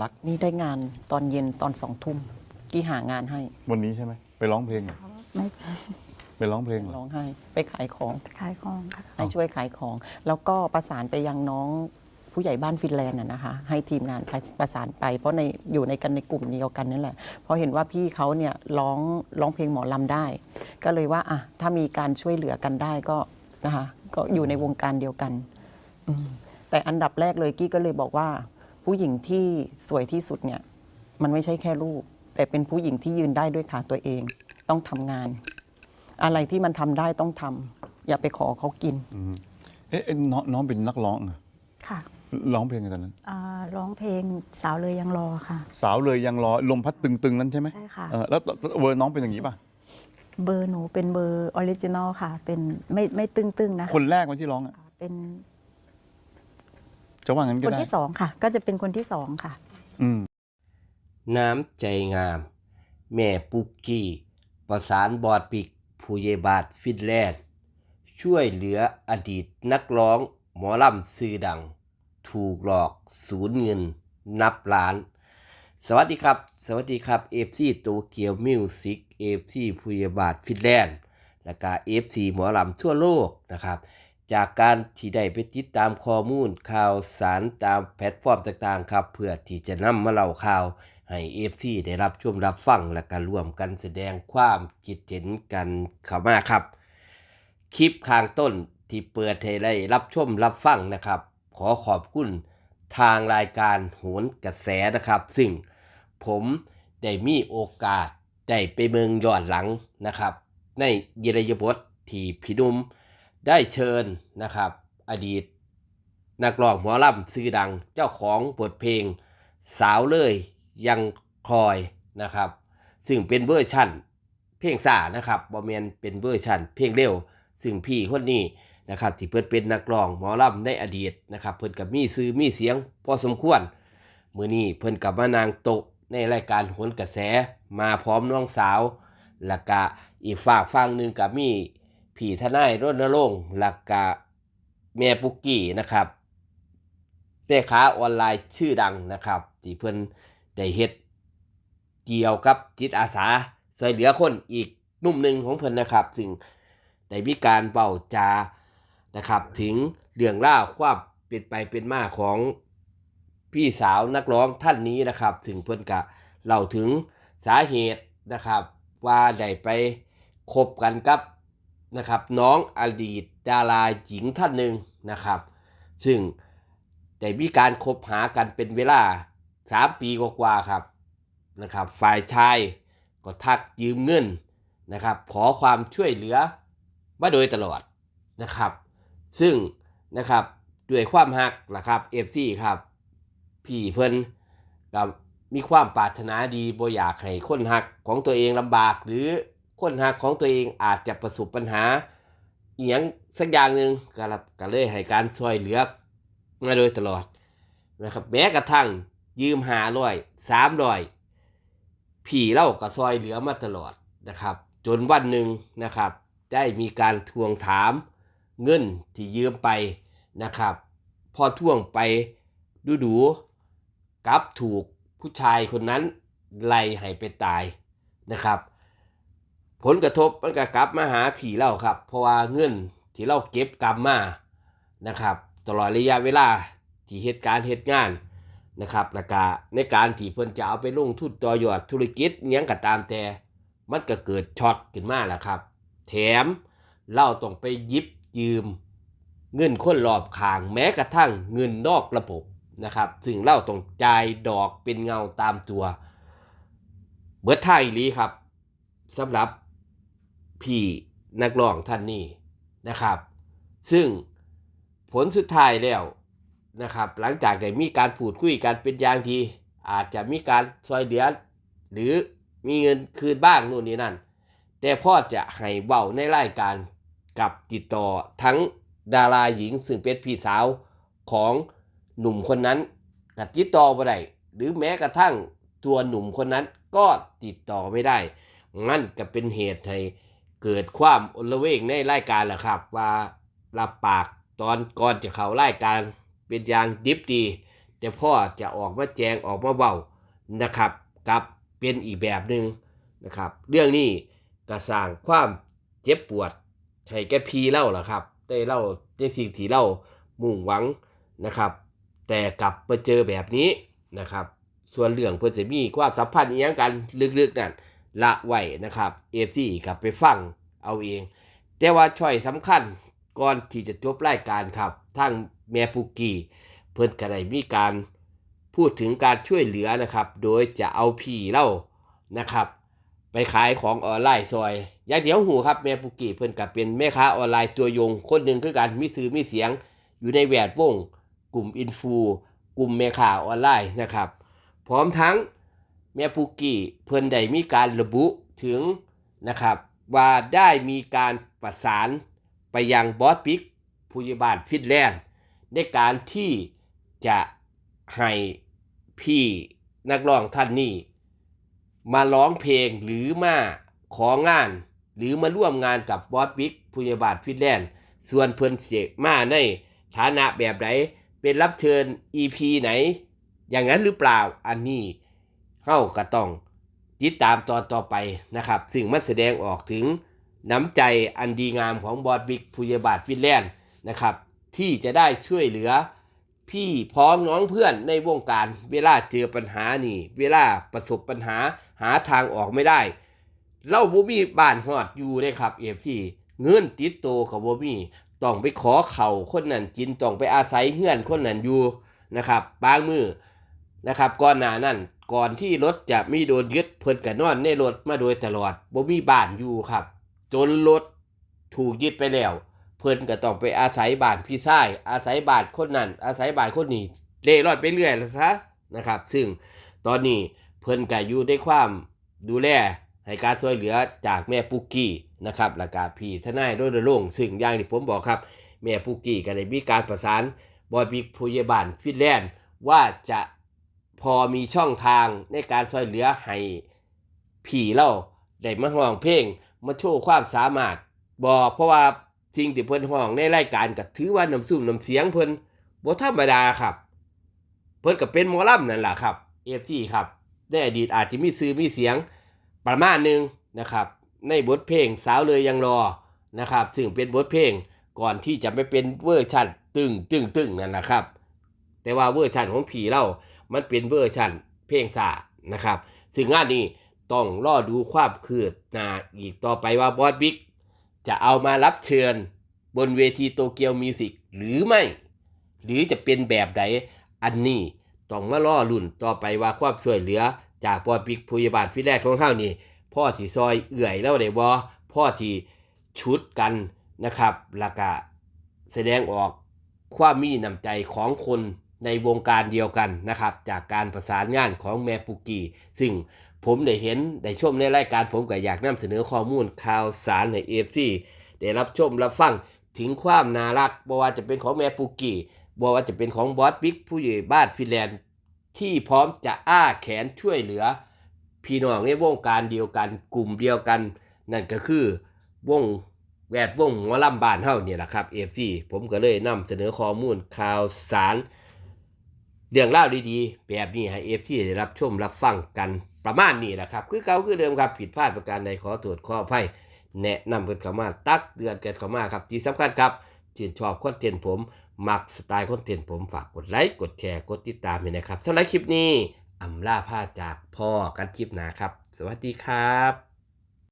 รัก นี่ได้งานตอนเย็นตอนสองทุ่มกี้หางานให้วันนี้ใช่ไหมไปร้องเพลงเหรอไม่ไปร้องเพลงเหรอร้องให้ไปขายของ ขายของค่ะให้ช่วยขายของ แล้วก็ประสานไปยังน้องผู้ใหญ่บ้านฟินแลนด์น่ะนะคะ ให้ทีมงานประสานไป เพราะในอยู่ในกันในกลุ่มเดียวกันนั่นแหละเพราะเห็นว่าพี่เขาเนี่ยร้องร้องเพลงหมอลำได้ ก็เลยว่าอะถ้ามีการช่วยเหลือกันได้ก็นะคะ ก็อยู่ในวงการเดียวกันอืมแต่อันดับแรกเลยกี้ก็เลยบอกว่า ผู้หญิงที่สวยที่สุดเนี่ยมันไม่ใช่แค่รูป แต่เป็นผู้หญิงที่ยืนได้ด้วยขาตัวเอง ต้องทำงาน อะไรที่มันทำได้ต้องทำอย่าไปขอเขากินเอ๊ะเอ๊ะน้องน้องเป็นนักร้องเหรอค่ะ ร้องเพลงอะไรตอนนั้น อ่าร้องเพลงสาวเลยยังรอค่ะ สาวเลยยังรอลมพัดตึงๆ นั้นใช่ไหมใช่ค่ะ เออแล้วเวอร์น้องเป็นอย่างนี้ป่ะ เบอร์หนูเป็นเบอร์ออริจินอลค่ะ เป็นไม่ไม่ตึงๆนะคนแรกวันที่ร้องอะ เป็น จะว่างั้นก็คนได้ที่สองค่ะ ก็จะเป็นคนที่สองค่ะ อืม น้ำใจงาม แม่ปุกกี้ ประสานบอดปิกผู้เยบาทฟินแลนด์ ช่วยเหลืออดีตนักร้องหมอลำซื่อดัง ถูกหลอกสูญเงินนับล้าน สวัสดีครับ สวัสดีครับเอฟซีโตเกียวมิวสิกเอฟซีผู้เยบาทฟินแลนด์ และก็เอฟซีหมอลำทั่วโลกนะครับ จากการที่ได้ไปติดตามข้อมูลข่าวสารตามแพลตฟอร์มต่างๆครับ เพื่อที่จะนำมาเล่าข่าวให้เอฟซีได้รับชมรับฟังและก็ร่วมกันแสดงความคิดเห็นกันเข้ามาครับ คลิปข้างต้นที่เปิดให้ได้รับชมรับฟังนะครับ ขอขอบคุณทางรายการโหนกระแสนะครับ ซึ่งผมได้มีโอกาสได้ไปเมืองย้อนหลังนะครับ ในเยรยบทที่พี่หนุ่ม ได้เชิญนะครับ อดีต นักร้องหมอลำชื่อดังเจ้าของบทเพลงสาวเลยยังคอยนะครับ ซึ่งเป็นเวอร์ชั่น เพลงสานะครับบอมเมนเป็นเวอร์ชันเพลงเร็ว ซึ่งพี่คนนี้นะครับที่เพิ่นเป็นนักร้องหมอลำในอดีตนะครับเพิ่นกับมีซื้อมีเสียงพอสมควรมือนี้เพิ่นกับมานางโตในรายการโหนกระแสมาพร้อมน้องสาวแล้วก็อีกฝากฟังหนึ่งกับมี พี่ทนายรณรงค์แล้วก็แม่ปุกกี้นะครับแม่ค้าออนไลน์ชื่อดังนะครับที่เพิ่อนได้เฮ็ดเกี่ยวกับจิตอาสาช่วยเหลือคนอีกนุ่มหนึ่งของเพิ่อนนะครับซึ่งได้มีการเบาจานะครับถึงเรื่องราวความเป็นไปเป็นมาของพี่สาวนักร้องท่านนี้นะครับซึ่งเพิ่อนกะเล่าถึงสาเหตุนะครับ ว่าได้ไปคบกันกับ นะครับน้องอดีตดาราหญิงท่านหนึ่งนะครับ ซึ่งได้มีการคบหากันเป็นเวลา 3 ปีกว่าๆครับนะครับ ฝ่ายชายก็ทักยืมเงินนะครับ ขอความช่วยเหลือมาโดยตลอดนะครับ ซึ่งนะครับด้วยความหักล่ะครับเอฟซีครับพี่เพิ่นกับมีความปรารถนาดีบ่อยากให้คนหักของตัวเองลำบากหรือ คนหักของตัวเองอาจจะประสบปัญหาอย่างสักอย่างหนึ่งก็รับก็เลยให้การช่วยเหลือมาโดยตลอดนะครับแม้กระทั่งยืมหาร้อยสามร้อยผีเล่าก็ซอยเหลือมาตลอดนะครับ จนวันหนึ่งนะครับ ได้มีการทวงถามเงินที่ยืมไปนะครับ พอทวงไปดูดูกลับถูกผู้ชายคนนั้นไล่ให้ไปตายนะครับ ผลกระทบมันก็กลับมาหาผีเล่าครับ เพราะว่าเงินที่เราเก็บกลับมานะครับ ตลอดระยะเวลาที่เหตุการณ์เหตุงานนะครับแล้วก็ในการที่เพิ่นจะเอาไปลงทุนต่อยอดธุรกิจอิหยังก็ตามแต่มันก็เกิดช็อตขึ้นมาแล้วครับ แถมเราต้องไปยิบยืม เงินคนรอบข้างแม้กระทั่งเงินนอกระบบนะครับ ซึ่งเราต้องจ่ายดอกเป็นเงาตามตัว เบิดท่าอีลีครับสำหรับ พี่นักร้องท่านนี้นะครับ ซึ่งผลสุดท้ายแล้วนะครับ หลังจากได้มีการพูดคุยกันเป็นอย่างดีอาจจะมีการซอยเหลือหรือมีเงินคืนบ้างนู่นนี่นั่น แต่พ่อจะให้เบาในรายการกับติดต่อทั้งดาราหญิงซึ่งเป็นพี่สาวของหนุ่มคนนั้นกับติดต่อไม่ได้หรือแม้กระทั่งตัวหนุ่มคนนั้นก็ติดต่อไม่ได้ นั่นก็เป็นเหตุให้ เกิดความอลเวงในรายการแหละครับ ว่ารับปากตอนก่อนจะเข้ารายการเป็นอย่างดิบดี แต่พ่อจะออกมาแจงออกมาเบานะครับกับเป็นอีกแบบหนึ่งนะครับ เรื่องนี้ก็สร้างความเจ็บปวดให้แก่พีเล่าล่ะครับ ได้เล่าในสิ่งที่เล่ามุ่งหวังนะครับ แต่กลับมาเจอแบบนี้นะครับ ส่วนเรื่องเพื่อนจะมีความสัมพันธ์อีหยังกันลึกๆนั่น ละไว้นะครับเอฟซีกับไปฟังเอาเอง แต่ว่าช่อยสำคัญก่อนที่จะจบรายการครับทั้งแม่ปุกกี้เพิ่นก็ได้มีการพูดถึงการช่วยเหลือนะครับ โดยจะเอาพี่เล่านะครับ ไปขายของออนไลน์ซอยอย่างเดียวหูครับแม่ปุกกี้เพิ่นก็เป็นแม่ค้าออนไลน์ตัวยง คนหนึ่งคือกันมีซื้อมีเสียงอยู่ในแวดวงกลุ่มอินฟูกลุ่มแม่ค้าออนไลน์นะครับ พร้อมทั้ง แม่ปุกกี้เพิ่นได้มีการระบุถึงนะครับว่าได้มีการประสานไปยังบอสปิกผู้ใหญ่บ้านฟินแลนด์ในการที่จะให้พี่นักร้องท่านนี้ มาร้องเพลงหรือมาของาน หรือมาร่วมงานกับบอสบิ๊กผู้ใหญ่บ้านฟินแลนด์ ส่วนเพิ่นเสกมาในฐานะแบบไหนเป็นรับเชิญ EP ไหน อย่างนั้นหรือเปล่าอันนี้ เฮาก็ต้องติดตามตอนต่อไปนะครับ ซึ่งมันแสดงออกถึงน้ำใจอันดีงามของบอสบิ๊กผู้ใหญ่บานฟินแลนด์นะครับ ที่จะได้ช่วยเหลือพี่พ้องน้องเพื่อนในวงการเวลาเจอปัญหานี่ เวลาประสบปัญหาหาทางออกไม่ได้ เราบ่มีบ้านฮอดอยู่เด้ครับเอฟซีเงินติดโตกับบ่มีต้องไปขอเข่าคนนั้นกินต้องไปอาศัยเฮือนคนนั้นอยู่นะครับบางมือนะครับก่อนหน้านั้น ก่อนที่รถจะมีโดนยึดเพิ่นก็นอนในรถมาโดยตลอดบ่มีบ้านอยู่ครับ จนรถถูกยึดไปแล้ว เพิ่นก็ต้องไปอาศัยบ้านพี่ชายอาศัยบ้านคนนั้น อาศัยบ้านคนนี้เล่ร่อนไปเรื่อยละซะนะครับ ซึ่งตอนนี้เพิ่นก็อยู่ในความดูแลให้การช่วยเหลือจากแม่ปุกกี้นะครับและกาพี่ทนายรณรงค์ซึ่งอย่างที่ผมบอกครับ แม่ปุกกี้ก็ได้มีการประสานบอยบิ๊กผู้ใหญ่บ้านฟินแลนด์ว่าจะ พอมีช่องทางในการช่วยเหลือให้ผีเราได้มาห้องเพลงมาโชว์ความสามารถบอกเพราะว่าสิ่งที่เพิ่นห้องในรายการก็ถือว่าน้ำซุ่มน้ำเสียงเพิ่นบ่ธรรมดาครับ เพิ่นก็เป็นหมอลำนั่นแหละครับ FC ครับในอดีตอาจจะมีซื้อมีเสียงประมาณหนึงนะครับ ในบทเพลงสาวเลยยังรอนะครับ ซึ่งเป็นบทเพลงก่อนที่จะไม่เป็นเวอร์ชันตึงตึงตึงนั่นแหละครับ แต่ว่าเวอร์ชันของผีเรา มันเป็นเวอร์ชันเพลงสานะครับ ซึ่งงานนี้ต้องรอดูความคืบหน้าอีกต่อไปว่าบอสบิ๊กจะเอามารับเชิญบนเวทีโตเกียวมิวสิกหรือไม่ หรือจะเป็นแบบใดอันนี้ต้องมาล่อลุ่นต่อไปว่าความช่วยเหลือ จากบอสบิ๊กผู้ใหญ่บ้านฟิแรกของเฮานี่พ่อสิซอยเอื่อยแล้วได้บ่พ่อที่ชุดกันนะครับแล้วก็แสดงออกความมีน้ำใจของคน ในวงการเดียวกันนะครับ จากการประสานงานของแมปุกี ซึ่งผมได้เห็นได้ชมในรายการผมก็อยากนำเสนอข้อมูลข่าวสารใน AFC ได้รับชมรับฟังถึงความน่ารักบ่ว่าจะเป็นของแมปุกีบ่ว่าจะเป็นของบอสบิ๊กผู้ใหญ่บ้านฟินแลนด์ที่พร้อมจะอ้าแขนช่วยเหลือ พี่น้องในวงการเดียวกันกลุ่มเดียวกัน นั่นก็คือวงแวดวงหมอลำบานเฮาเนี่ยแหละครับ FC ผมก็เลยนำเสนอข้อมูลข่าวสาร เรื่องเล่าดีๆ แบบนี้ให้ FC ได้รับชมรับฟังกันประมาณนี้แหละครับ คือเก่าคือเดิมครับผิดพลาดประการใดขอตรวจข้ออภัยแนะนำกันเข้ามาตักเตือนกันเข้ามาครับที่สำคัญครับชื่นชอบคอนเทนต์ผมมักสไตล์คอนเทนต์ผมฝากกดไลค์กดแชร์กดติดตามด้วยนะครับสำหรับคลิปนี้อำลาพาจากพ่อกันคลิปหนาครับ สวัสดีครับ